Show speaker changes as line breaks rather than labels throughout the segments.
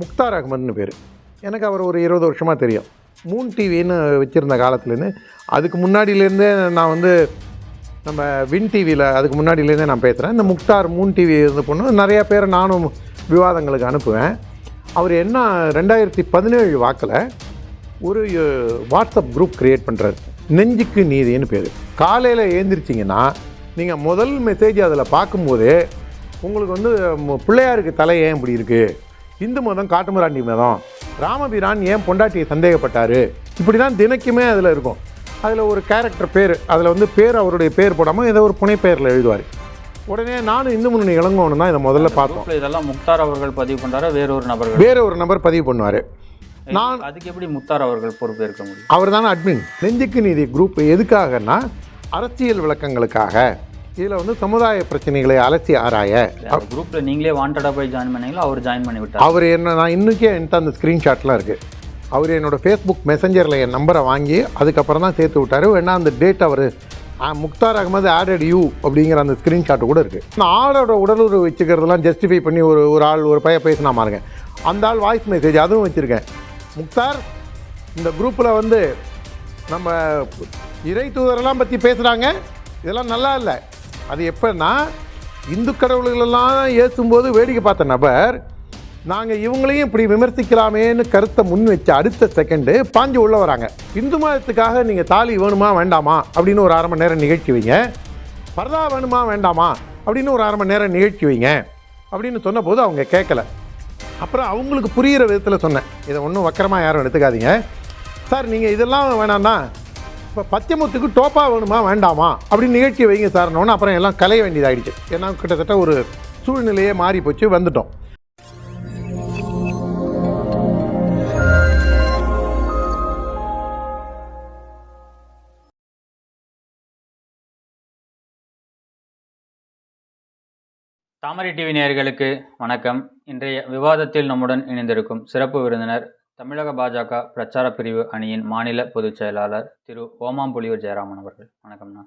முக்தார் அகமதுன்னு பேர். எனக்கு அவர் ஒரு இருபது வருஷமாக தெரியும். மூன் டிவின்னு வச்சுருந்த காலத்துலேருந்து அதுக்கு முன்னாடியிலேருந்தே நான் வந்து நம்ம வின் டிவியில் அதுக்கு முன்னாடியிலேருந்தே நான் பேசுகிறேன் இந்த முக்தார் மூன் டிவி இருந்த பொண்ணு நிறையா பேரை நானும் விவாதங்களுக்கு அனுப்புவேன். அவர் என்ன ரெண்டாயிரத்தி பதினேழு வாக்கில் ஒரு வாட்ஸ்அப் குரூப் க்ரியேட் பண்ணுறாரு நெஞ்சுக்கு நீதின்னு பேர். காலையில் ஏந்திரிச்சிங்கன்னா நீங்கள் முதல் மெசேஜ் அதில் பார்க்கும்போதே உங்களுக்கு வந்து பிள்ளையாருக்கு தலை ஏன் இப்படி இருக்குது இந்து மதம் காட்டுமிராண்டி மதம் ராமபிரான் ஏன் பொண்டாட்டியை சந்தேகப்பட்டார்? இப்படி தான் தினைக்குமே அதில் இருக்கும். அதில் ஒரு கேரக்டர் பேர் அதில் வந்து பேர் அவருடைய பேர் போடாமல் ஏதோ ஒரு புனைப்பெயரில் எழுதுவார். உடனே நானும் இந்து முன்னணி இளங்கோன்னு தான் இதை முதல்ல பார்த்தோம்.
இதெல்லாம் முக்தார் அவர்கள் பதிவு பண்றாரா? வேறொரு நபர்கள்?
வேற ஒரு நபர் பதிவு பண்ணுவார். நான்
அதுக்கு எப்படி முக்தார் அவர்கள் பொறுப்பேற்க முடியும்?
அவர் தானே அட்மின் நெஞ்சுக்கு நீதி குரூப் எதுக்காகன்னா அரசியல் விளக்கங்களுக்காக. இதில் வந்து சமுதாய பிரச்சனைகளை அலசி ஆராய.
குரூப்ல நீங்களே வாண்டடா போய் ஜாயின் பண்ணீங்களா? அவர் ஜாயின் பண்ணி விட்டார்?
அவர் என்ன நான் இன்றைக்கே என்கிட்ட அந்த ஸ்க்ரீன்ஷாட்லாம் இருக்குது அவர் என்னோட ஃபேஸ்புக் மெசஞ்சரில் என் நம்பரை வாங்கி அதுக்கப்புறம் தான் சேர்த்து விட்டாரு. வேணா அந்த டேட் அவர் முக்தார் அகமது ஆடட் யூ அப்படிங்கிற அந்த ஸ்க்ரீன்ஷாட் கூட இருக்குது நான் ஆளோட உடலுறவு வச்சுக்கிறதெல்லாம் ஜஸ்டிஃபை பண்ணி ஒரு ஒரு ஆள் ஒரு பையன் பேசினா பாருங்க. அந்த ஆள் வாய்ஸ் மெசேஜ் அதுவும் வச்சுருக்கேன். முக்தார் இந்த குரூப்பில் வந்து நம்ம இறை தூதரெல்லாம் பற்றி பேசுகிறாங்க இதெல்லாம் நல்லா இல்லை. அது எப்போன்னா இந்து கடவுள்களெல்லாம் ஏற்றும்போது வேடிக்கை பார்த்த நபர் நாங்கள் இவங்களையும் இப்படி விமர்சிக்கலாமேன்னு கருத்தை முன் வச்ச அடுத்த செகண்டு பாஞ்சு உள்ளே வராங்க. இந்து மதத்துக்காக நீங்கள் தாலி வேணுமா வேண்டாமா? அப்படின்னு ஒரு அரை மணி நேரம் நிகழ்ச்சி வைங்க. பரதா வேணுமா வேண்டாமா? அப்படின்னு ஒரு அரை மணி நேரம் நிகழ்ச்சி வைங்க. அப்படின்னு சொன்னபோது அவங்க கேட்கல. அப்புறம் அவங்களுக்கு புரிகிற விதத்தில் சொன்னேன். இதை ஒன்றும் வக்கரமாக யாரும் எடுத்துக்காதீங்க. சார் நீங்கள் இதெல்லாம் வேணாம்னா இப்போ பச்சைமுத்துக்கு டோப்பா வேணுமா வேண்டாமா? அப்படின்னு நிகழ்ச்சி வைங்க சார்னோன்னு அப்புறம் எல்லாம் கலைய வேண்டியதாகிடுச்சு ஏன்னா கிட்டத்தட்ட ஒரு சூழ்நிலையே மாறி போச்சு வந்துட்டோம்.
தாமரை டிவி நேயர்களுக்கு வணக்கம். இன்றைய விவாதத்தில் நம்முடன் இணைந்திருக்கும் சிறப்பு விருந்தினர் தமிழக பாஜக பிரச்சார பிரிவு அணியின் மாநில பொதுச் செயலாளர் திரு ஓமாம்புலியூர் ஜெயராமன் அவர்கள். வணக்கம்ண்ணா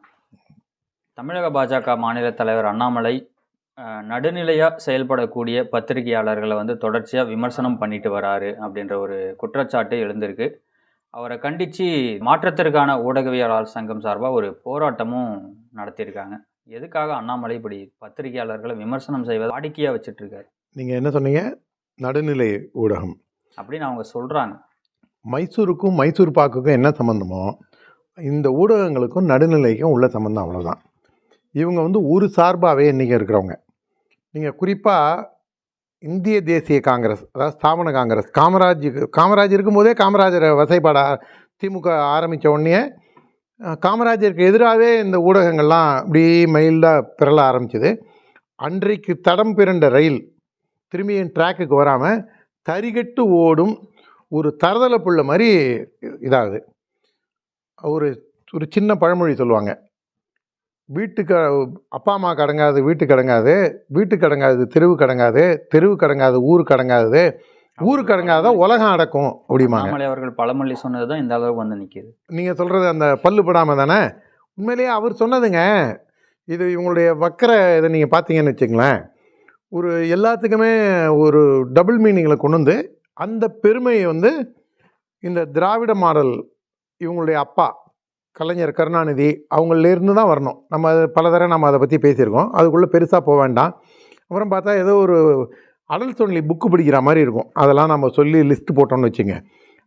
தமிழக பாஜக மாநில தலைவர் அண்ணாமலை நடுநிலையாக செயல்படக்கூடிய பத்திரிகையாளர்களை வந்து தொடர்ச்சியாக விமர்சனம் பண்ணிட்டு வராரு அப்படின்ற ஒரு குற்றச்சாட்டு எழுந்திருக்கு. அவரை கண்டித்து மாற்றத்திற்கான ஊடகவியலாளர் சங்கம் சார்பாக ஒரு போராட்டமும் நடத்தியிருக்காங்க. எதுக்காக அண்ணாமலை இப்படி பத்திரிகையாளர்களை விமர்சனம் செய்வதை வாடிக்கையாக வச்சுட்டு இருக்காரு?
நீங்கள் என்ன சொன்னீங்க? நடுநிலை ஊடகம்.
அப்படின்னு அவங்க சொல்கிறாங்க
மைசூருக்கும் மைசூர் பாக்குக்கும் என்ன சம்மந்தமோ இந்த ஊடகங்களுக்கும் நடுநிலைக்கும் உள்ள சம்மந்தம் அவ்வளோதான் இவங்க வந்து ஒரு சார்பாகவே இன்றைக்கி இருக்கிறவங்க. நீங்கள் குறிப்பாக இந்திய தேசிய காங்கிரஸ் அதாவது ஸ்தாபன காங்கிரஸ் காமராஜ் காமராஜ் இருக்கும்போதே காமராஜரை வசைப்பாட திமுக ஆரம்பித்த உடனே காமராஜருக்கு எதிராகவே இந்த ஊடகங்கள்லாம் இப்படி மைல்டாக பிறல ஆரம்பிச்சது. அன்றைக்கு தடம் பிறண்ட ரயில் திரும்பியும் ட்ராக்குக்கு வராமல் தரிகட்டு ஓடும் ஒரு தரதலை புள்ள மாதிரி இதாகுது. ஒரு ஒரு சின்ன பழமொழி சொல்லுவாங்க. வீட்டுக்கு அப்பா அம்மா கடங்காது வீட்டுக்கு அடங்காது வீட்டுக்கு அடங்காது தெருவுக்கு அடங்காது தெருவுக்கு அடங்காது ஊருக்கு அடங்காது ஊருக்கு அடங்காத உலகம் அடக்கும் அப்படிம்பாங்க.
அண்ணாமலை அவர்கள் பழமொழி சொன்னதுதான் இந்த அளவுக்கு வந்து நிக்குது.
நீங்கள் சொல்கிறது அந்த பல்லு படாமல் தானே? உண்மையிலேயே அவர் சொன்னதுங்க. இது இவங்களுடைய வக்கர இதை நீங்கள் பார்த்தீங்கன்னு வச்சுங்களேன் ஒரு எல்லாத்துக்குமே ஒரு டபுள் மீனிங்கில் கொண்டு வந்து அந்த பெருமையை வந்து இந்த திராவிட மாடல் இவங்களுடைய அப்பா கலைஞர் கருணாநிதி அவங்களிலேருந்து தான் வரணும். நம்ம அது பல தடவை நம்ம அதை பற்றி பேசியிருக்கோம். அதுக்குள்ளே பெருசாக போக வேண்டாம். அப்புறம் பார்த்தா ஏதோ ஒரு அடல் சொல்லி புக்கு பிடிக்கிற மாதிரி இருக்கும். அதெல்லாம் நம்ம சொல்லி லிஸ்ட்டு போட்டோம்னு வச்சுங்க.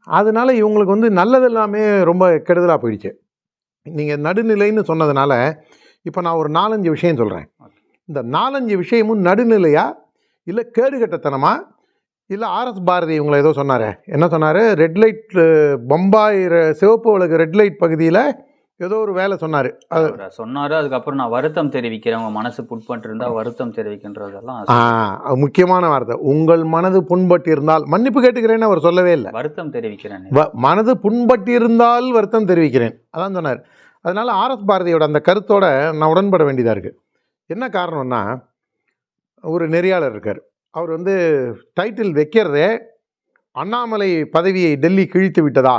அதனால இவங்களுக்கு வந்து நல்லது எல்லாமே ரொம்ப கெடுதலாக போயிடுச்சு. நீங்கள் நடுநிலைன்னு சொன்னதுனால இப்போ நான் ஒரு நாலஞ்சு விஷயம் சொல்கிறேன் இந்த நாலஞ்சு விஷயமும் நடுநிலையா? இல்லை கேடுகட்டத்தனமா? இல்லை ஆர்எஸ் பாரதி இவங்களை ஏதோ சொன்னார். என்ன சொன்னார்? ரெட் லைட் பம்பாய் சிவப்பு உலக ரெட் லைட் பகுதியில் ஏதோ ஒரு வேலை சொன்னார். அது
சொன்னாரு அதுக்கப்புறம் நான் வருத்தம் தெரிவிக்கிறேன். உங்க மனசு புட்பட்டு இருந்தா வருத்தம் தெரிவிக்கின்றதெல்லாம்
முக்கியமான வார்த்தை. உங்கள் மனது புண்பட்டு இருந்தால் மன்னிப்பு கேட்டுக்கிறேன்னு அவர் சொல்லவே இல்லை.
வருத்தம் தெரிவிக்கிறேன்.
மனது புண்பட்டு இருந்தால் வருத்தம் தெரிவிக்கிறேன். அதான் சொன்னார். அதனால ஆர்எஸ் பாரதியோட அந்த கருத்தோட நான் உடன்பட வேண்டியதாக இருக்குது என்ன காரணம்னா ஒரு நெறியாளர் இருக்கார். அவர் வந்து டைட்டில் வைக்கிறதே அண்ணாமலை பதவியை டெல்லி கிழித்து விட்டதா?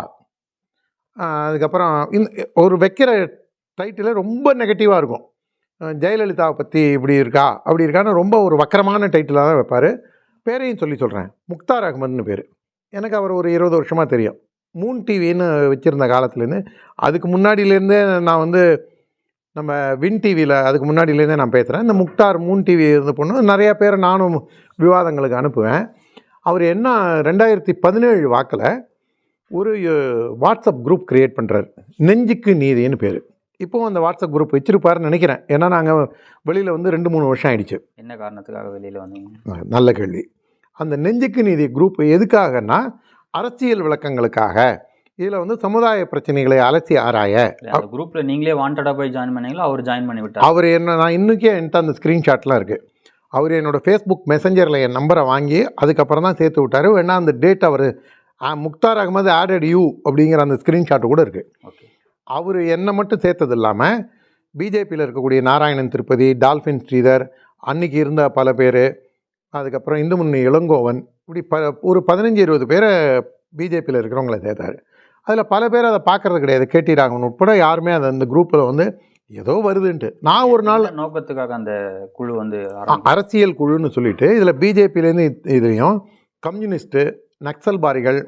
அதுக்கப்புறம் இந்த ஒரு வைக்கிற டைட்டிலே ரொம்ப நெகட்டிவாக இருக்கும். ஜெயலலிதாவை பற்றி இப்படி இருக்கா? அப்படி இருக்கான்னு ரொம்ப ஒரு வக்கரமான டைட்டிலாக தான் வைப்பார். பேரையும் சொல்லி சொல்கிறேன் முக்தார் அகமதுன்னு பேர். எனக்கு அவர் ஒரு இருபது வருஷமாக தெரியும். மூன் டிவின்னு வச்சுருந்த காலத்துலேருந்து அதுக்கு முன்னாடியிலேருந்தே நான் வந்து நம்ம வின் டிவியில் அதுக்கு முன்னாடியிலேருந்தே நான் பேசுகிறேன் இந்த முக்தார் மூன் டிவி இருந்து பொண்ணு நிறையா பேரை நானும் விவாதங்களுக்கு அனுப்புவேன். அவர் என்ன ரெண்டாயிரத்தி பதினேழு வாக்கில் ஒரு வாட்ஸ்அப் குரூப் க்ரியேட் பண்ணுறாரு நெஞ்சுக்கு நீதின்னு பேர். இப்போவும் அந்த வாட்ஸ்அப் குரூப் வச்சுருப்பாருன்னு நினைக்கிறேன். ஏன்னா நாங்கள் வெளியில் வந்து ரெண்டு மூணு வருஷம் ஆயிடுச்சு.
என்ன காரணத்துக்காக வெளியில் வந்தீங்க?
நல்ல கேள்வி. அந்த நெஞ்சுக்கு நீதி குரூப் எதுக்காகன்னா அரசியல் விளக்கங்களுக்காக இதில் வந்து சமுதாய பிரச்சனைகளை அலசி ஆராய.
குரூப்ல நீங்களே வாண்டடா போய் ஜாயின் பண்ணீங்களா? அவர் ஜாயின் பண்ணி விட்டார்?
அவர் என்ன நான் இன்னைக்கே என்கிட்ட அந்த ஸ்க்ரீன்ஷாட்லாம் இருக்குது அவர் என்னோட ஃபேஸ்புக் மெசஞ்சரில் என் நம்பரை வாங்கி அதுக்கப்புறம் தான் சேர்த்து விட்டாரு. வேணா அந்த டேட் அவர் முக்தார் அகமது ஆடட் யூ அப்படிங்கிற அந்த ஸ்க்ரீன்ஷாட் கூட இருக்குது
ஓகே.
அவர் என்னை மட்டும் சேர்த்தது இல்லாமல் பிஜேபியில் இருக்கக்கூடிய நாராயணன் திருப்பதி டால்ஃபின் ஸ்ரீதர் அன்னைக்கு இருந்த பல பேர் அதுக்கப்புறம் இந்து முன்னணி இளங்கோவன் இப்படி ப ஒரு பதினஞ்சு இருபது பேரை பிஜேபியில் இருக்கிறவங்கள சேர்த்தாரு. அதில் பல பேர் அதை பார்க்கறது கிடையாது. கேடி ராகவன் உட்பட யாருமே அதை அந்த குரூப்பில் வந்து ஏதோ வருதுன்ட்டு. நான் ஒரு நாள்
நோக்கத்துக்காக அந்த குழு வந்து?
அரசியல் குழுன்னு சொல்லிட்டு இதில் பிஜேபியிலேருந்து இதுலேயும் கம்யூனிஸ்ட்டு நக்சல்பாரிகள்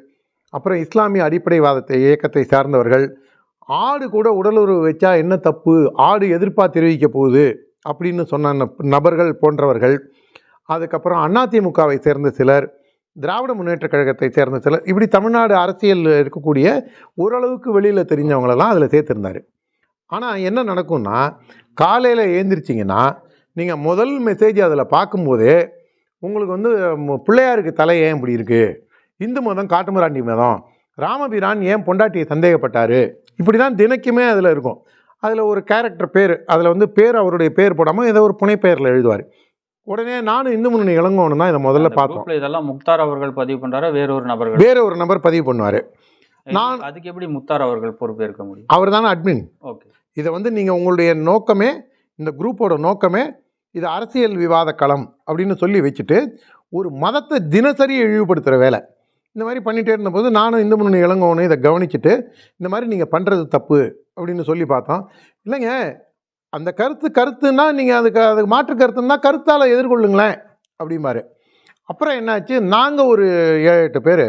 அப்புறம் இஸ்லாமிய அடிப்படைவாதத்தை இயக்கத்தை சார்ந்தவர்கள் ஆடு கூட உடலுறவு வச்சா என்ன தப்பு? ஆடு எதிர்ப்பாக தெரிவிக்க போகுது அப்படின்னு சொன்ன நப்- நபர்கள் போன்றவர்கள். அதுக்கப்புறம் அதிமுகவை சேர்ந்த சிலர் திராவிட முன்னேற்றக் கழகத்தை சேர்ந்த சிலர் இப்படி தமிழ்நாடு அரசியல் இருக்கக்கூடிய ஓரளவுக்கு வெளியில் தெரிஞ்சவங்களெல்லாம் அதில் சேர்த்துருந்தாரு. ஆனால் என்ன நடக்கும்னா காலையில் ஏந்திரிச்சிங்கன்னா நீங்கள் முதல் மெசேஜ் அதில் பார்க்கும்போதே உங்களுக்கு வந்து பிள்ளையாருக்கு தலை ஏன் இப்படி இருக்குது இந்து மதம் காட்டுமராண்டி மதம் ராமபிரான் ஏன் பொண்டாட்டியை சந்தேகப்பட்டார்? இப்படி தான் தினைக்குமே அதில் இருக்கும். அதில் ஒரு கேரக்டர் பேர் அதில் வந்து பேர் அவருடைய பேர் போடாமல் ஏதோ ஒரு புனைப்பெயரில் எழுதுவார். உடனே நானும் இந்து முன்னணி இளங்கோன்னு தான் இதை முதல்ல பார்த்தோம்.
இதெல்லாம் முக்தார் அவர்கள் பதிவு பண்றாரா? வேறொரு நபர்கள்?
வேற ஒரு நபர் பதிவு பண்ணுவார். நான்-
அதுக்கு எப்படி முக்தார் அவர்கள் பொறுப்பேற்க முடியும்?
அவர் தானே அட்மின்
ஓகே.
இதை வந்து நீங்கள் உங்களுடைய நோக்கமே இந்த குரூப்போட நோக்கமே இது அரசியல் விவாத களம் அப்படின்னு சொல்லி வச்சுட்டு ஒரு மதத்தை தினசரி இழிவுபடுத்துகிற வேலை. இந்த மாதிரி பண்ணிகிட்டே இருந்தபோது நானும் இந்து முன்னணி இளங்கோன்னு இதை கவனிச்சுட்டு இந்த மாதிரி நீங்கள் பண்ணுறது தப்பு அப்படின்னு சொல்லி பார்த்தோம். இல்லைங்க அந்த கருத்து கருத்துன்னா நீங்கள் அதுக்கு அதுக்கு மாற்று கருத்துன்னா கருத்தால் எதிர்கொள்ளுங்களேன் அப்படிம்பாரு. அப்புறம் என்னாச்சு? நாங்கள் ஒரு ஏழு எட்டு பேர்.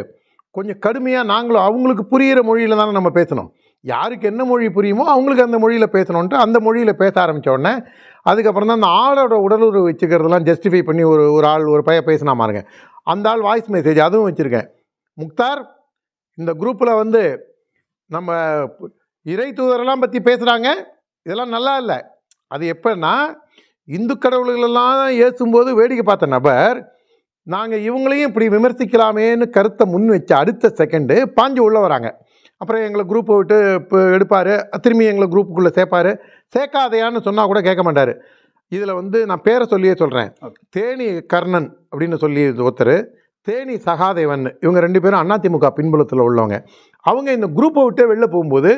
கொஞ்சம் கடுமையாக நாங்களும் அவங்களுக்கு புரிகிற மொழியில் தானே நம்ம பேசணும். யாருக்கு என்ன மொழி புரியுமோ அவங்களுக்கு அந்த மொழியில் பேசணுன்ட்டு அந்த மொழியில் பேச ஆரம்பித்த உடனே அதுக்கப்புறம் தான் அந்த ஆளோட உடலுறவு வச்சுக்கிறதெல்லாம் ஜஸ்டிஃபை பண்ணி ஒரு ஒரு ஆள் ஒரு பையன் பேசினா மாருங்க அந்த ஆள் வாய்ஸ் மெசேஜ் அதுவும் வச்சுருக்கேன். முக்தார் இந்த குரூப்பில் வந்து நம்ம இறை தூதரெல்லாம் பற்றி பேசுகிறாங்க இதெல்லாம் நல்லா இல்லை. அது எப்போன்னா இந்து கடவுள்களெல்லாம் ஏசும்போது வேடிக்கை பார்த்த நபர் நாங்கள் இவங்களையும் இப்படி விமர்சிக்கலாமேன்னு கருத்தை முன் வச்ச அடுத்த செகண்டு பாஞ்சு உள்ளே வராங்க. அப்புறம் எங்களை குரூப்பை விட்டு இப்போ எடுப்பார். திரும்பி எங்களை குரூப்புக்குள்ளே சேர்ப்பார். சேர்க்காதையான்னு சொன்னால் கூட கேட்க மாட்டார். இதில் வந்து நான் பேரை சொல்லியே சொல்கிறேன். தேனி கர்ணன் அப்படின்னு சொல்லி ஒருத்தர். தேனி சகாதேவன் இவங்க ரெண்டு பேரும் அதிமுக பின்புலத்தில் உள்ளவங்க. அவங்க இந்த குரூப்பை விட்டே வெளில போகும்போது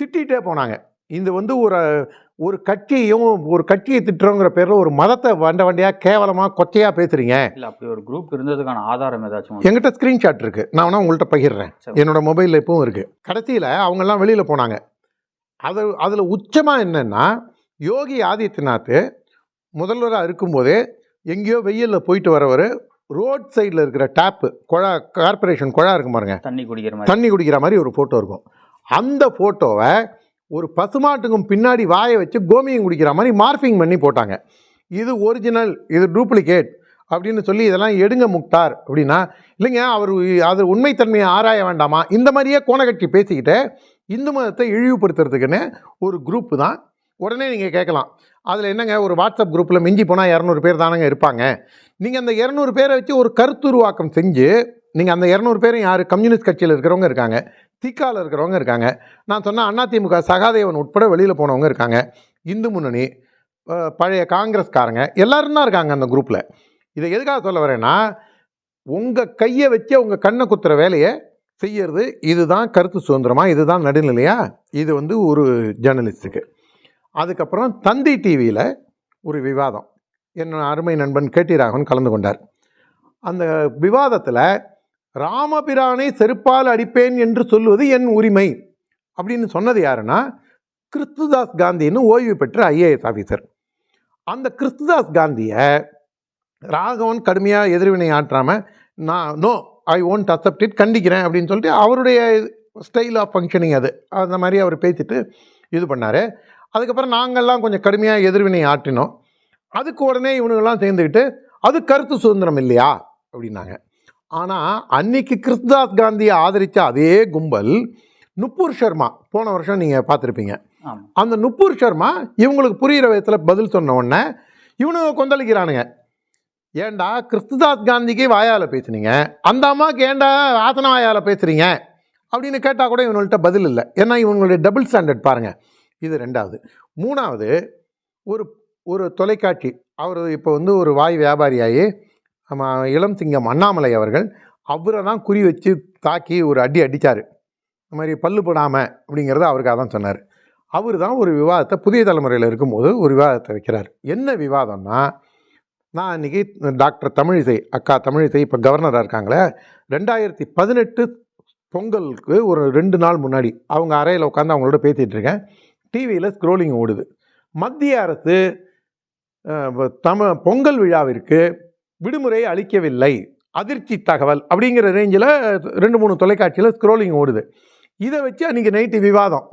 திட்டிகிட்டே போனாங்க. இது வந்து ஒரு ஒரு கட்சியையும் ஒரு கட்சியை திட்டுறோங்கிற பேரில் ஒரு மதத்தை வண்ட வண்டியாக கேவலமாக கொச்சையாக பேசுகிறீங்க
இல்ல அப்படி ஒரு குரூப் இருந்ததுக்கான ஆதாரம் ஏதாச்சும் உண்டா?
என்கிட்ட ஸ்க்ரீன்ஷாட் இருக்குது நான் வேணா உங்கள்கிட்ட பகிர்றேன்.
சரி.
என்னோட மொபைலில் இப்பவும் இருக்குது கடைசியில் அவங்கெல்லாம் வெளியில் போனாங்க. அது அதில் உச்சமாக என்னென்னா யோகி ஆதித்யநாத் முதல்வராக இருக்கும்போதே எங்கேயோ வெயிலில் போயிட்டு வரவர் ரோட் சைடில் இருக்கிற டேப்பு குழா கார்ப்பரேஷன் குழா இருக்கும் பாருங்க.
தண்ணி குடிக்கிற மாதிரி.
தண்ணி குடிக்கிற மாதிரி ஒரு ஃபோட்டோ இருக்கும். அந்த ஃபோட்டோவை ஒரு பசுமாட்டுக்கும் பின்னாடி வாயை வச்சு கோமியம் குடிக்கிற மாதிரி மார்ஃபிங் பண்ணி போட்டாங்க. இது ஒரிஜினல் இது டூப்ளிகேட் அப்படின்னு சொல்லி இதெல்லாம் எடுங்க முக்தார் அப்படின்னா இல்லைங்க அவர் அது உண்மைத்தன்மையை ஆராய வேண்டாமா? இந்த மாதிரியே கோணக்கட்டி பேசிக்கிட்டு இந்து மதத்தை இழிவுபடுத்துறதுக்குன்னு ஒரு குரூப்பு தான். உடனே நீங்கள் கேட்கலாம். அதில் என்னங்க ஒரு வாட்ஸ்அப் குரூப்பில் மிஞ்சி போனால் இரநூறு பேர் தானங்க இருப்பாங்க. நீங்கள் அந்த இரநூறு பேரை வச்சு ஒரு கருத்துருவாக்கம் செஞ்சு நீங்கள் அந்த இரநூறு பேரும் யார்? கம்யூனிஸ்ட் கட்சியில் இருக்கிறவங்க இருக்காங்க. திக்காவில் இருக்கிறவங்க இருக்காங்க. நான் சொன்ன அதிமுக சகாதேவன் உட்பட வெளியில் போனவங்க இருக்காங்க. இந்து முன்னணி பழைய காங்கிரஸ்காரங்க எல்லோரும் தான் இருக்காங்க அந்த குரூப்பில் இதை எதுக்காக சொல்ல வரேன்னா உங்கள் கையை வச்சு உங்கள் கண்ணை குத்துற வேலையை செய்யறது இதுதான் கருத்து சுதந்திரமா? இதுதான் நடுநிலையா? இது வந்து ஒரு ஜேர்னலிஸ்ட்டுக்கு. அதுக்கப்புறம் தந்தி டிவியில் ஒரு விவாதம். என் அருமை நண்பன் கேட்டி ராகவன் கலந்து கொண்டார். அந்த விவாதத்தில் ராமபிரானை செருப்பால் அடிப்பேன் என்று சொல்வது என் உரிமை. அப்படின்னு சொன்னது யாருன்னா கிறிஸ்துதாஸ் காந்தின்னு ஓய்வு பெற்ற ஐஏஎஸ் ஆஃபீஸர் அந்த கிறிஸ்துதாஸ் காந்தியை ராகவன் கடுமையாக எதிர்வினை ஆற்றாமல் நான் no I won't accept it கண்டிக்கிறேன் அப்படின்னு சொல்லிட்டு அவருடைய ஸ்டைல் ஆஃப் ஃபங்க்ஷனிங் அது. அந்த மாதிரி அவர் பேசிட்டு இது பண்ணார். அதுக்கப்புறம் நாங்கள்லாம் கொஞ்சம் கடுமையாக எதிர்வினை ஆற்றினோம். அதுக்கு உடனே இவனுங்கெல்லாம் சேர்ந்துக்கிட்டு அது கருத்து சுதந்திரம் இல்லையா? அப்படின்னாங்க. ஆனால் அன்னைக்கு கிறிஸ்தாஸ் காந்தியை ஆதரித்த அதே கும்பல் நுப்பூர் சர்மா போன வருஷம் நீங்கள் பார்த்துருப்பீங்க. அந்த நுப்பூர் சர்மா இவங்களுக்கு புரிகிற விதத்தில் பதில் சொன்ன உடனே இவனுங்க கொந்தளிக்கிறானுங்க. ஏன்டா கிறிஸ்துதாஸ் காந்திக்கு வாயால் பேசுனீங்க? அந்த அம்மாவுக்கு ஏன்டா ஆசன வாயால் பேசுகிறீங்க அப்படின்னு கேட்டால் கூட இவங்கள்ட்ட பதில் இல்லை. ஏன்னா இவங்களுடைய டபுள் ஸ்டாண்டர்ட் பாருங்கள் இது ரெண்டாவது. மூணாவது ஒரு ஒரு தொலைக்காட்சி. அவர் இப்போ வந்து ஒரு வாய் வியாபாரியாகி நம்ம இளம் சிங்கம் அண்ணாமலை அவர்கள் அவரை தான் குறி வச்சு தாக்கி ஒரு அடி அடித்தார் இந்த மாதிரி பல்லு போடாமல் அப்படிங்கிறத அவருக்காக தான் சொன்னார். அவர் தான் ஒரு விவாதத்தை புதிய தலைமுறையில் இருக்கும்போது ஒரு விவாதத்தை வைக்கிறார். என்ன விவாதம்னா நான் அன்றைக்கி டாக்டர் தமிழிசை அக்கா தமிழிசை இப்போ கவர்னராக இருக்காங்களே ரெண்டாயிரத்தி பதினெட்டு பொங்கலுக்கு ஒரு ரெண்டு நாள் முன்னாடி அவங்க அறையில் உட்காந்து அவங்களோட பேசிகிட்டு இருக்கேன். டிவியில் ஸ்க்ரோலிங் ஓடுது. மத்திய அரசு தம பொங்கல் விழாவிற்கு விடுமுறை அளிக்கவில்லை. அதிர்ச்சி தகவல் அப்படிங்கிற ரேஞ்சில் ரெண்டு மூணு தொலைக்காட்சியில் ஸ்க்ரோலிங் ஓடுது. இதை வச்சு அன்றைக்கி நைட்டு விவாதம்.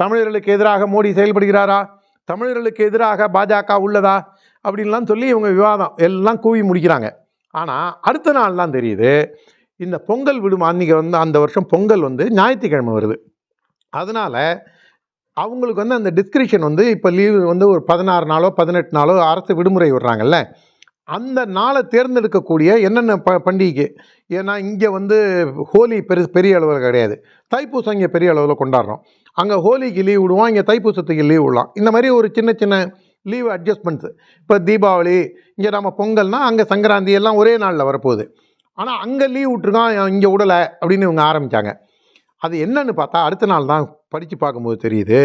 தமிழர்களுக்கு எதிராக மோடி செயல்படுகிறாரா? தமிழர்களுக்கு எதிராக பாஜக உள்ளதா? அப்படின்லாம் சொல்லி இவங்க விவாதம். எல்லாம் கூவி முடிக்கிறாங்க. ஆனால் அடுத்த நாள்லாம் தெரியுது. இந்த பொங்கல் விடுமா? அன்றைக்கி வந்து அந்த வருஷம் பொங்கல் வந்து ஞாயிற்றுக்கிழமை வருது. அதனால் அவங்களுக்கு வந்து அந்த டிஸ்கிரிப்ஷன் வந்து இப்போ லீவு வந்து ஒரு பதினாறு நாளோ பதினெட்டு நாளோ அரசு விடுமுறை விடுறாங்கல்ல. அந்த நாளை தேர்ந்தெடுக்கக்கூடிய என்னென்ன ப பண்டிகை? ஏன்னா இங்கே வந்து ஹோலி பெரு பெரிய அளவில் கிடையாது. தைப்பூசம் இங்கே பெரிய அளவில் கொண்டாடுறோம். அங்கே ஹோலிக்கு லீவ் விடுவோம் இங்கே தைப்பூசத்துக்கு லீவ் விடலாம். இந்த மாதிரி ஒரு சின்ன சின்ன லீவ் அட்ஜஸ்ட்மெண்ட்ஸு இப்போ தீபாவளி இங்கே நம்ம பொங்கல்னால் அங்கே சங்கராந்தி எல்லாம் ஒரே நாளில் வரப்போகுது. ஆனால் அங்கே லீவ் விட்டுருக்கான் இங்கே விடலை அப்படின்னு இவங்க ஆரம்பித்தாங்க அது என்னன்னு பார்த்தா அடுத்த நாள் தான் படித்து பார்க்கும்போது தெரியுது.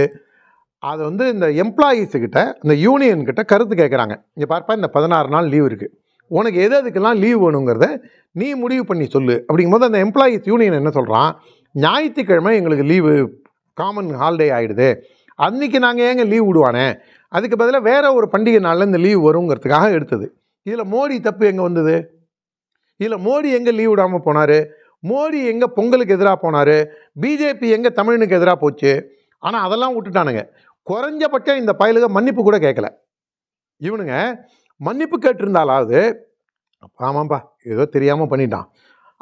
அது வந்து இந்த எம்ப்ளாயீஸுக்கிட்ட இந்த யூனியன்கிட்ட கருத்து கேட்குறாங்க இங்கே பார்ப்பா இந்த பதினாறு நாள் லீவ் இருக்குது உனக்கு எது அதுக்கெல்லாம் லீவ் வேணுங்கிறத நீ முடிவு பண்ணி சொல்லு. அப்படிங்கும்போது அந்த எம்ப்ளாயீஸ் யூனியன் என்ன சொல்கிறான் ஞாயிற்றுக்கிழமை எங்களுக்கு லீவு காமன் ஹாலிடே ஆகிடுது அன்றைக்கி நாங்கள் ஏங்க லீவ் விடுவானே? அதுக்கு பதிலாக வேறு ஒரு பண்டிகை நாளில் இந்த லீவ் வருங்கிறதுக்காக எடுத்தது. இதில் மோடி தப்பு எங்கே வந்தது? இதில் மோடி எங்கே லீவ் விடாமல் போனார்? மோடி எங்கே பொங்கலுக்கு எதிராக போனார்? பிஜேபி எங்கே தமிழனுக்கு எதிராக போச்சு? ஆனால் அதெல்லாம் விட்டுட்டானுங்க. குறைஞ்சபட்சம் இந்த பயலுக மன்னிப்பு கூட கேட்கல இவனுங்க மன்னிப்பு கேட்டிருந்தாலாவது ஆமாம்ப்பா ஏதோ தெரியாமல் பண்ணிட்டான்.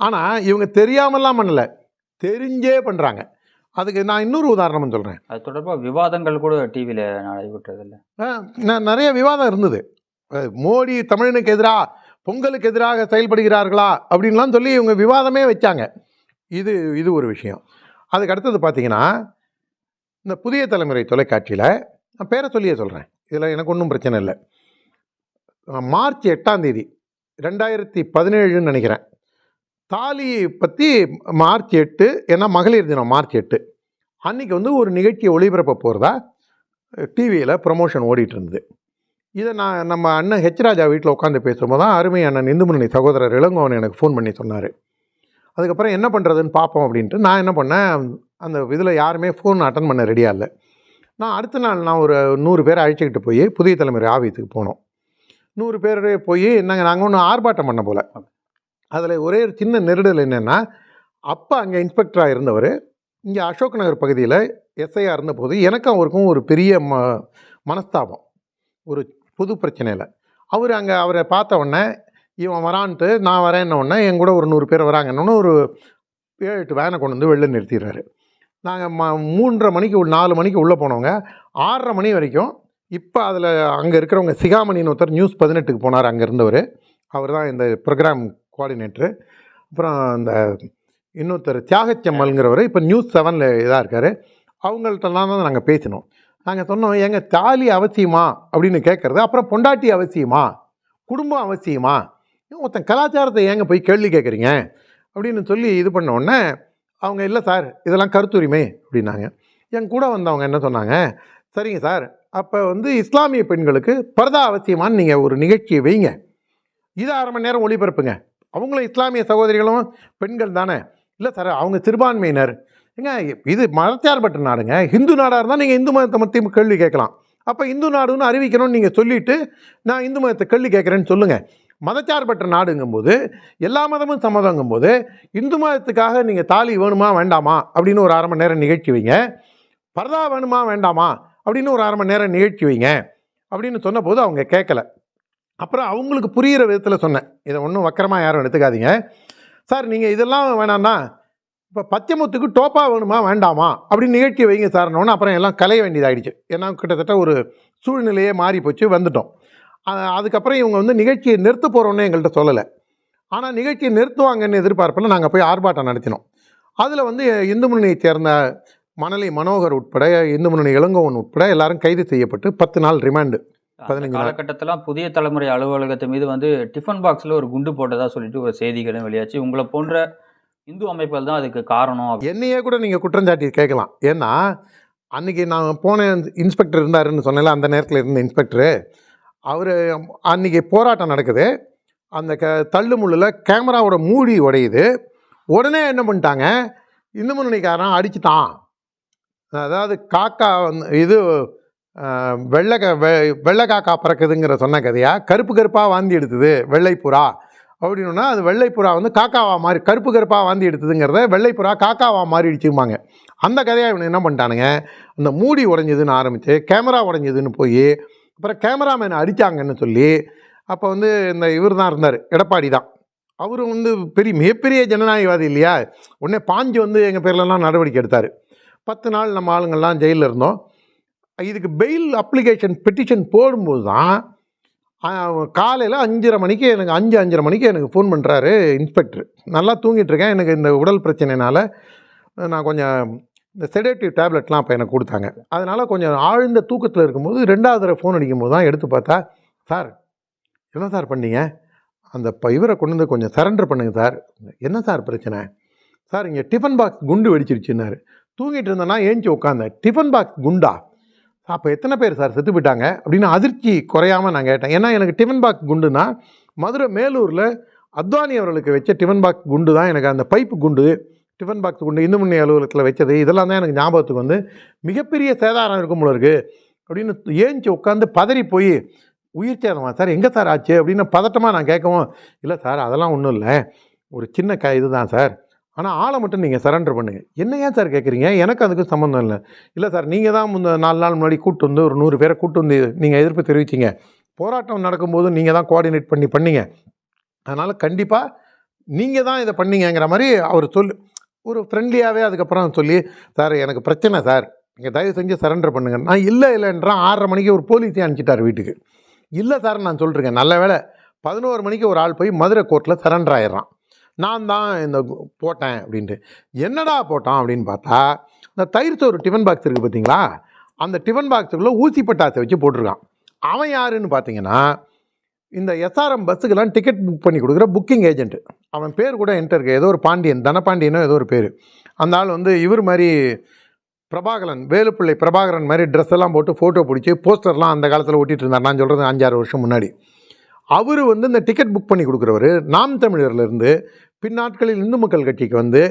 ஆனால் இவங்க தெரியாமலாம் பண்ணலை. தெரிஞ்சே பண்ணுறாங்க அதுக்கு நான் இன்னொரு உதாரணம் சொல்கிறேன்
அது தொடர்பாக விவாதங்கள் கூட டிவியில் நடைபெற்றதில்லை
நான் நிறைய விவாதம் இருந்தது. மோடி தமிழனுக்கு எதிராக பொங்கலுக்கு எதிராக செயல்படுகிறார்களா அப்படின்லாம் சொல்லி இவங்க விவாதமே வச்சாங்க. இது இது ஒரு விஷயம். அதுக்கு அடுத்தது பார்த்தீங்கன்னா இந்த புதிய தலைமுறை தொலைக்காட்சியில் நான் பேரை சொல்லியே சொல்கிறேன் இதில் எனக்கு ஒன்றும் பிரச்சனை இல்லை. மார்ச் எட்டாம் தேதி ரெண்டாயிரத்தி பதினேழுன்னு நினைக்கிறேன். தாலி பற்றி மார்ச் எட்டு ஏன்னா மகளிர் தினம் மார்ச் எட்டு. அன்றைக்கி வந்து ஒரு நிகழ்ச்சியை ஒளிபரப்ப போகிறதா டிவியில் ப்ரமோஷன் ஓடிட்டு இருந்தது. இதை நான் நம்ம அண்ணன் ஹெச் ராஜா வீட்டில் உட்காந்து பேசும்போது தான் அருமை அண்ணன் இந்துமணி சகோதரர் இளங்கோவன் எனக்கு ஃபோன் பண்ணி சொன்னார். அதுக்கப்புறம் என்ன பண்ணுறதுன்னு பார்ப்போம் அப்படின்ட்டு நான் என்ன பண்ணேன் அந்த இதில் யாருமே ஃபோன் அட்டன் பண்ண ரெடியாக இல்லை. நான் அடுத்த நாள் நான் ஒரு நூறு பேரை அழைச்சிக்கிட்டு போய் புதிய தலைமுறை ஆஃபீஸுக்கு போனோம். நூறு பேர் போய் என்னங்க நாங்கள் ஒன்று ஆர்ப்பாட்டம் பண்ண போல். அதில் ஒரே ஒரு சின்ன நெருடல் என்னென்னா அப்போ அங்கே இன்ஸ்பெக்டராக இருந்தவர். இங்கே அசோக் நகர் பகுதியில் எஸ்ஐயாக இருந்தபோது எனக்கும் அவருக்கும் ஒரு பெரிய ம மனஸ்தாபம். ஒரு புது பிரச்சனையில். அவர் அங்கே அவரை பார்த்த உடனே இவன் வரான்ட்டு நான் வரேன்ன உடனே என் கூட ஒரு நூறு பேர் வராங்கன்னு ஒரு ஏழு எட்டு வேனை கொண்டு வந்து வெளில நிறுத்திடுறாரு. நாங்கள் ம மூன்றரை மணிக்கு நாலு மணிக்கு உள்ளே போனவங்க. ஆறரை மணி வரைக்கும் இப்போ அதில் அங்கே இருக்கிறவங்க சிகாமணின்னு ஒருத்தர் நியூஸ் பதினெட்டுக்கு போனார் அங்கே இருந்தவர். அவர் தான் இந்த ப்ரோக்ராம் கோஆர்டினேட்ரு அப்புறம் இந்த இன்னொருத்தர் தியாகச்செம்மல்ங்கிறவர் இப்போ நியூஸ் செவனில் இதாக இருக்கார். அவங்கள்ட்டலாம் தான் நாங்கள் பேசினோம். நாங்கள் சொன்னோம் எங்கள் தாலி அவசியமா? அப்படின்னு கேட்குறது அப்புறம் பொண்டாட்டி அவசியமா? குடும்பம் அவசியமா? ஏன் ஒருத்தன் கலாச்சாரத்தை ஏங்க போய் கேள்வி கேட்குறீங்க அப்படின்னு சொல்லி இது பண்ண உடனே அவங்க இல்லை சார் இதெல்லாம் கருத்துரிமை அப்படின்னாங்க. என் கூட வந்தவங்க என்ன சொன்னாங்க சரிங்க சார் அப்போ வந்து இஸ்லாமிய பெண்களுக்கு பரதா அவசியமான்னு நீங்கள் ஒரு நிகழ்ச்சியை வைங்க. இது அரை மணி நேரம் ஒளிபரப்புங்க. அவங்களும் இஸ்லாமிய சகோதரிகளும் பெண்கள் தானே. இல்லை சார் அவங்க சிறுபான்மையினர். ஏங்க இது மதச்சார்பற்ற நாடுங்க. ஹிந்து நாடாக இருந்தால் நீங்கள் இந்து மதத்தை பற்றி கேள்வி கேட்கலாம். அப்போ இந்து நாடுன்னு அறிவிக்கணும்னு நீங்கள் சொல்லிவிட்டு நான் இந்து மதத்தை கேள்வி கேட்குறேன்னு சொல்லுங்கள் மதச்சார்பற்ற நாடுங்கும்போது எல்லா மதமும் சம்மதங்கும்போது இந்து மதத்துக்காக நீங்கள் தாலி வேணுமா வேண்டாமா அப்படின்னு ஒரு அரை மணி நேரம் நிகழ்ச்சி வைங்க. பரதா வேணுமா வேண்டாமா அப்படின்னு ஒரு அரை மணி நேரம் நிகழ்ச்சி வைங்க அப்படின்னு சொன்னபோது அவங்க கேட்கல அப்புறம் அவங்களுக்கு புரிகிற விதத்தில் சொன்னேன். இதை ஒன்றும் வக்கரமாக யாரும் எடுத்துக்காதீங்க. சார் நீங்கள் இதெல்லாம் வேணாம்னா இப்போ பச்சைமுத்துக்கு டோப்பா வேணுமா வேண்டாமா அப்படின்னு நிகழ்ச்சி வைங்க சார்னோன்னு அப்புறம் எல்லாம் கலைய வேண்டியதாகிடுச்சு ஏன்னா கிட்டத்தட்ட ஒரு சூழ்நிலையே மாறி போச்சு வந்துட்டோம். அதுக்கப்புறம் இவங்க வந்து நிகழ்ச்சியை நிறுத்த போகிறோன்னு எங்கள்கிட்ட சொல்லலை. ஆனால் நிகழ்ச்சியை நிறுத்துவாங்கன்னு எதிர்பார்ப்பில் நாங்கள் போய் ஆர்ப்பாட்டம் நடத்தினோம். அதில் வந்து இந்து முன்னணியைச் சேர்ந்த மணலி மனோகர் உட்பட இந்து முன்னணி இளங்கோவன் உட்பட எல்லாரும் கைது செய்யப்பட்டு பத்து நாள் ரிமாண்டு. பதினஞ்சு.
காலகட்டத்தில் புதிய தலைமுறை அலுவலகத்து மீது வந்து டிஃபன் பாக்ஸில் ஒரு குண்டு போட்டதா சொல்லிட்டு ஒரு செய்திகளும் வெளியாச்சு. உங்களை போன்ற இந்து அமைப்புகள் தான் அதுக்கு காரணம்
என்னையே கூட நீங்கள் குற்றஞ்சாட்டி கேட்கலாம். ஏன்னா அன்றைக்கி நான் போன இன்ஸ்பெக்டர் இருந்தாருன்னு சொன்னேன்ல அந்த நேரத்தில் இருந்த இன்ஸ்பெக்டரு. அவர் அன்றைக்கி போராட்டம் நடக்குது. அந்த க தள்ளு முள்ளில் கேமராவோட மூடி உடையுது. உடனே என்ன பண்ணிட்டாங்க? இந்து முன்னணிக்காரன் அடிச்சுட்டான். அதாவது காக்கா வந்து இது வெள்ளை க வெ வெள்ளை காக்கா பறக்குதுங்கிற சொன்ன கதையாக கருப்பு கருப்பாக வாந்தி எடுத்தது வெள்ளைப்புறா. அப்படின்னா அது வெள்ளைப்புறா வந்து காக்காவா மாறி கருப்பு கருப்பாக வாந்தி எடுத்ததுங்கிறத வெள்ளைப்புறா காக்காவா மாறிடுச்சும்பாங்க. அந்த கதையாக இவனு என்ன பண்ணிட்டானுங்க? அந்த மூடி உடஞ்சதுன்னு ஆரம்பித்து கேமரா உடஞ்சதுன்னு போய் அப்புறம் கேமராமேன் அடித்தாங்கன்னு சொல்லி அப்போ வந்து இந்த இவர் தான் இருந்தார் எடப்பாடி தான். அவரும் வந்து பெரிய மிகப்பெரிய ஜனநாயகவாதி இல்லையா? உடனே பாஞ்சு வந்து எங்கள் பேர்லலாம் நடவடிக்கை எடுத்தார். பத்து நாள் நம்ம ஆளுங்கள்லாம் ஜெயிலில் இருந்தோம். இதுக்கு பெயில் அப்ளிகேஷன் பெட்டிஷன் போடும்போது தான் காலையில் அஞ்சரை மணிக்கு எனக்கு அஞ்சு அஞ்சரை மணிக்கு எனக்கு ஃபோன் பண்ணுறாரு இன்ஸ்பெக்டர் நல்லா தூங்கிட்டு இருக்கேன். எனக்கு இந்த உடல் பிரச்சனைனால நான் கொஞ்சம் இந்த செடேட்டிவ் டேப்லெட்லாம் அப்போ எனக்கு கொடுத்தாங்க. அதனால் கொஞ்சம் ஆழ்ந்த தூக்கத்தில் இருக்கும்போது ரெண்டாவது தடவை ஃபோன் அடிக்கும்போது தான் எடுத்து பார்த்தா சார் என்ன சார் பண்ணீங்க? அந்த ப இவரை கொண்டு வந்து கொஞ்சம் சரண்டர் பண்ணுங்கள் சார். என்ன சார் பிரச்சனை? சார் இங்கே டிஃபன் பாக்ஸ் குண்டு வெடிச்சிருச்சுன்னாரு. தூங்கிட்டு இருந்தேன்னா ஏஞ்சி உட்காந்தேன் டிஃபன் பாக்ஸ் குண்டா? அப்போ எத்தனை பேர் சார் செத்து போயிட்டாங்க? அப்படின்னு அதிர்ச்சி குறையாமல் நான் கேட்டேன். ஏன்னா எனக்கு டிஃபன் பாக்ஸ் குண்டுனா மதுரை மேலூரில் அத்வானி அவர்களுக்கு வச்ச டிஃபன் பாக்ஸ் குண்டு தான் எனக்கு அந்த பைப்பு குண்டு. டிஃபன் பாக்ஸ் கொண்டு இந்து முன்னணி அலுவலகத்தில் வச்சது இதெல்லாம் தான் எனக்கு ஞாபகத்துக்கு வந்து மிகப்பெரிய சேதாரம் இருக்கும் போல இருக்குது அப்படின்னு ஏஞ்சி உட்காந்து பதறி போய் உயிர் சேதமா சார்? எங்கே சார் ஆச்சு? அப்படின்னு பதட்டமாக நான் கேட்கவும் இல்லை சார் அதெல்லாம் ஒன்றும் இல்லை. ஒரு சின்ன க இதுதான் சார். ஆனால் ஆளை மட்டும் நீங்கள் சரண்டர் பண்ணுங்கள் என்ன ஏன் சார் கேட்குறீங்க? எனக்கு அதுக்கு சம்மந்தம் இல்லை. இல்லை சார் நீங்கள் தான் முந்த நாலு நாள் முன்னாடி கூட்டு வந்து ஒரு நூறு பேரை கூட்டு வந்து நீங்கள் எதிர்ப்பு தெரிவிச்சிங்க. போராட்டம் நடக்கும்போது நீங்கள் தான் கோஆர்டினேட் பண்ணி பண்ணீங்க. அதனால் கண்டிப்பாக நீங்கள் தான் இதை பண்ணீங்கங்கிற மாதிரி அவர் சொல்லு ஒரு ஃப்ரெண்ட்லியாகவே அதுக்கப்புறம் சொல்லி சார் எனக்கு பிரச்சனை சார். நீங்கள் தயவு செஞ்சு சரண்டர் பண்ணுங்க. நான் இல்லை இல்லைன்றான். ஆறரை மணிக்கு ஒரு போலீஸே அனுப்பிச்சிட்டார் வீட்டுக்கு. இல்லை சார் நான் சொல்லிருக்கேன். நல்ல வேளை பதினோரு மணிக்கு ஒரு ஆள் போய் மதுரை கோர்ட்டில் சரண்டர் ஆயிடுறான். நான் தான் இந்த போட்டேன் அப்படின்ட்டு. என்னடா போட்டான்? அப்படின்னு பார்த்தா இந்த தயிர் சோறு டிஃபன் பாக்ஸ் இருக்குது பார்த்தீங்களா? அந்த டிஃபன் பாக்ஸுக்குள்ளே ஊசி பட்டாசை வச்சு போட்டிருக்கான். அவன் யாருன்னு பார்த்தீங்கன்னா இந்த எஸ்ஆர்எம் பஸ்ஸுக்கெல்லாம் டிக்கெட் புக் பண்ணி கொடுக்குற புக்கிங் ஏஜென்ட் அவன் பேர் கூட என்கிட்ட இருக்கு ஏதோ ஒரு பாண்டியன் தனபாண்டியனோ ஏதோ ஒரு பேர். அந்த ஆள் வந்து இவர் மாதிரி பிரபாகரன் வேலுப்பிள்ளை பிரபாகரன் மாதிரி ட்ரெஸ் எல்லாம் போட்டு ஃபோட்டோ பிடிச்சி போஸ்டர்லாம் அந்த காலத்தில் ஓட்டிகிட்டு இருந்தார். நான் சொல்கிறது அஞ்சாறு வருஷம் முன்னாடி. அவர் வந்து இந்த டிக்கெட் புக் பண்ணி கொடுக்குறவர் நாம் தமிழர்லேருந்து பின்னாட்களில் இந்து மக்கள் கட்சிக்கு வந்து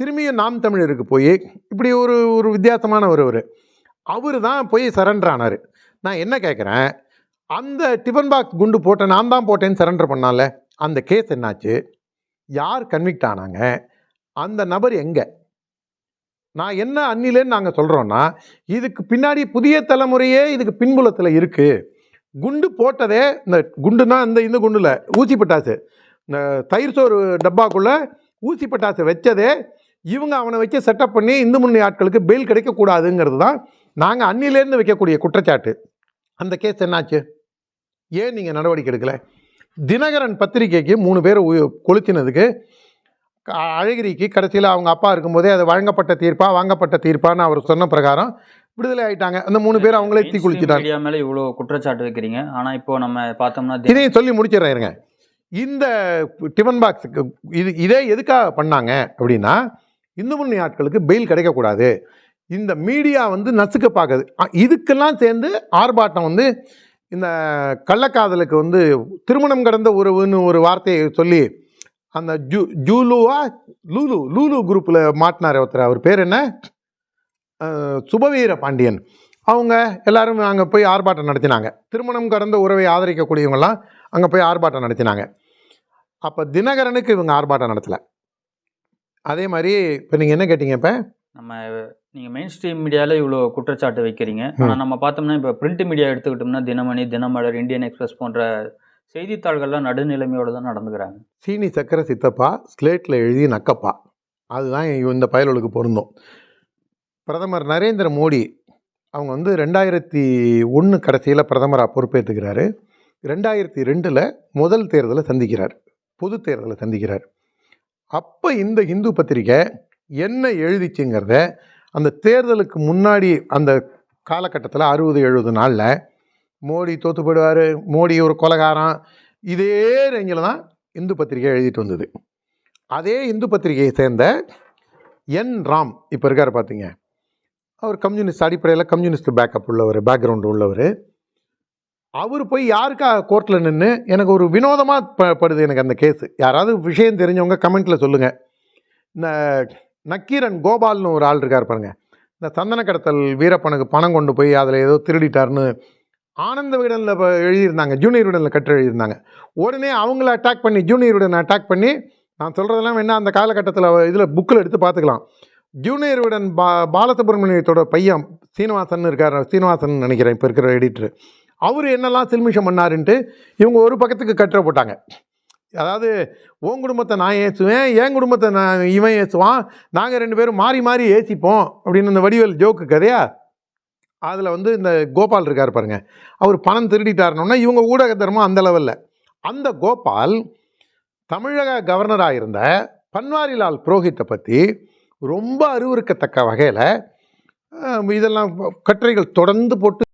திரும்பியும் நாம் தமிழருக்கு போய் இப்படி ஒரு ஒரு வித்தியாசமான ஒருவர் அவர் தான் போய் சரண்டர் ஆனார். நான் என்ன கேட்குறேன் அந்த டிஃபன் பாக்ஸ் குண்டு போட்டேன் நான் தான் போட்டேன்னு சரண்டர் பண்ணால அந்த கேஸ் என்னாச்சு? யார் கன்விக்ட் ஆனாங்க? அந்த நபர் எங்கே? நான் என்ன அன்னிலேன்னு நாங்கள் சொல்கிறோன்னா இதுக்கு பின்னாடி புதிய தலைமுறையே இதுக்கு பின்புலத்தில் இருக்குது குண்டு போட்டதே இந்த குண்டுனா இந்த இந்த குண்டில் ஊசி பட்டாசு. இந்த தயிர் சோறு டப்பாக்குள்ளே ஊசி பட்டாசு வச்சதே இவங்க அவனை வச்சு செட்டப் பண்ணி இந்து முன்னணி ஆட்களுக்கு பெயில் கிடைக்கக்கூடாதுங்கிறது தான் நாங்கள் அன்னிலேருந்து வைக்கக்கூடிய குற்றச்சாட்டு. அந்த கேஸ் என்னாச்சு? ஏன் நீங்கள் நடவடிக்கை எடுக்கலை? தினகரன் பத்திரிக்கைக்கு மூணு பேர் கொளுத்தினதுக்கு அழகிரிக்கு கடைசியில் அவங்க அப்பா இருக்கும்போதே அது வழங்கப்பட்ட தீர்ப்பா வாங்கப்பட்ட தீர்ப்பான்னு அவர் சொன்ன பிரகாரம் விடுதலை ஆயிட்டாங்க. அந்த மூணு பேர் அவங்களே தீ குளிச்சிட்டாங்க
மீடியா மேல இவ்வளோ குற்றச்சாட்டு வைக்கிறீங்க. ஆனா இப்போ நம்ம பார்த்தோம்னா
இதையும் சொல்லி முடிச்சிடுறேன் இருங்க இந்த டிஃபன் பாக்ஸுக்கு இது இதே எதுக்காக பண்ணாங்க அப்படின்னா இந்து முன்னணி ஆட்களுக்கு பெயில் கிடைக்கக்கூடாது. இந்த மீடியா வந்து நசுக்க பார்க்குது. இதுக்கெல்லாம் சேர்ந்து ஆர்ப்பாட்டம் வந்து இந்த கள்ளக்காதலுக்கு வந்து திருமணம் கடந்த உறவுன்னு ஒரு வார்த்தையை சொல்லி அந்த ஜூ ஜூலுவா லூலு லூலு குரூப்பில் மாட்டினார் ஒருத்தர். அவர் பேர் என்ன? சுபவீர பாண்டியன். அவங்க எல்லாரும் அங்கே போய் ஆர்ப்பாட்டம் நடத்தினாங்க. திருமணம் கடந்த உறவை ஆதரிக்கக்கூடியவங்களாம் அங்கே போய் ஆர்ப்பாட்டம் நடத்தினாங்க. அப்போ தினகரனுக்கு இவங்க ஆர்ப்பாட்டம் நடத்தலை. அதே மாதிரி இப்போ நீங்கள் என்ன கேட்டீங்க இப்போ?
நம்ம நீங்கள் மெயின் ஸ்ட்ரீம் மீடியாவில் இவ்வளோ குற்றச்சாட்டு வைக்கிறீங்க. ஆனால் நம்ம பார்த்தோம்னா இப்போ பிரிண்ட் மீடியா எடுத்துக்கிட்டோம்னா தினமணி தினமலர் இந்தியன் எக்ஸ்பிரஸ் போன்ற செய்தித்தாள்கள்லாம் நடுநிலைமையோடு தான் நடந்துக்கிறாங்க.
சீனி சக்கரை சித்தப்பா ஸ்லேட்டில் எழுதி நக்கப்பா. அதுதான் இந்த பயலுக்கு பொருந்தும். பிரதமர் நரேந்திர மோடி அவங்க வந்து ரெண்டாயிரத்தி ஒன்று கடைசியில் பிரதமராக பொறுப்பேற்றுக்கிறாரு ரெண்டாயிரத்தி ரெண்டில் முதல் தேர்தலை சந்திக்கிறார். பொது தேர்தலை சந்திக்கிறார். அப்போ இந்த இந்து பத்திரிக்கை என்ன எழுதிச்சுங்கிறத அந்த தேர்தலுக்கு முன்னாடி அந்த காலகட்டத்தில் அறுபது எழுபது நாளில் மோடி தோற்று போயிடுவார் மோடி ஒரு கொலகாரம் இதே ரேஞ்சில் தான் இந்து பத்திரிகை எழுதிட்டு வந்தது. அதே இந்து பத்திரிகையை சேர்ந்த என் ராம் இப்போ இருக்கார் பார்த்தீங்க அவர் கம்யூனிஸ்ட் அடிப்படையில் கம்யூனிஸ்ட் பேக்கப் உள்ளவர் பேக்ரவுண்ட் உள்ளவர். அவர் போய் யாருக்கா கோர்ட்டில் நின்று எனக்கு ஒரு வினோதமாக படுது எனக்கு அந்த கேஸு யாராவது விஷயம் தெரிஞ்சவங்க கமெண்ட்டில் சொல்லுங்கள் இந்த நக்கீரன் கோபால்னு ஒரு ஆள் இருக்கார் பாருங்க. இந்த சந்தன கடத்தல் வீரப்பனுக்கு பணம் கொண்டு போய் அதில் ஏதோ திருடிட்டாருன்னு ஆனந்த விகடனில் இப்போ எழுதியிருந்தாங்க. ஜூனியர் விடனில் கட்டு எழுதியிருந்தாங்க. உடனே அவங்கள அட்டாக் பண்ணி ஜூனியர் விடன் அட்டாக் பண்ணி நான் சொல்கிறதெல்லாம் வேணால் அந்த காலகட்டத்தில் இதில் புக்கில் எடுத்து பார்த்துக்கலாம். ஜூனியர் விடன் பா பாலசுப்ரமணியத்தோட பையன் சீனிவாசன் இருக்கார். சீனிவாசன் நினைக்கிறேன் இப்போ இருக்கிற எடிட்ரு அவர் என்னெல்லாம் சில்மிஷம் பண்ணாருன்ட்டு இவங்க ஒரு பக்கத்துக்கு கட்டுரை போட்டாங்க. அதாவது உன் குடும்பத்தை நான் ஏற்றுவேன் என் குடும்பத்தை நான் இவன் ஏற்றுவான் நாங்கள் ரெண்டு பேரும் மாறி மாறி ஏசிப்போம் அப்படின்னு அந்த வடிவேல் ஜோக்கு கதையா? அதில் வந்து இந்த கோபால் இருக்கார் பாருங்க. அவர் பணம் திருடிட்டாருனோன்னா இவங்க ஊடக தர்மம் அந்த லெவலில். அந்த கோபால் தமிழக கவர்னராக இருந்த பன்வாரிலால் புரோஹித்தை பற்றி ரொம்ப அறிவுறுக்கத்தக்க வகையில் இதெல்லாம் கட்டுரைகள் தொடர்ந்து போட்டு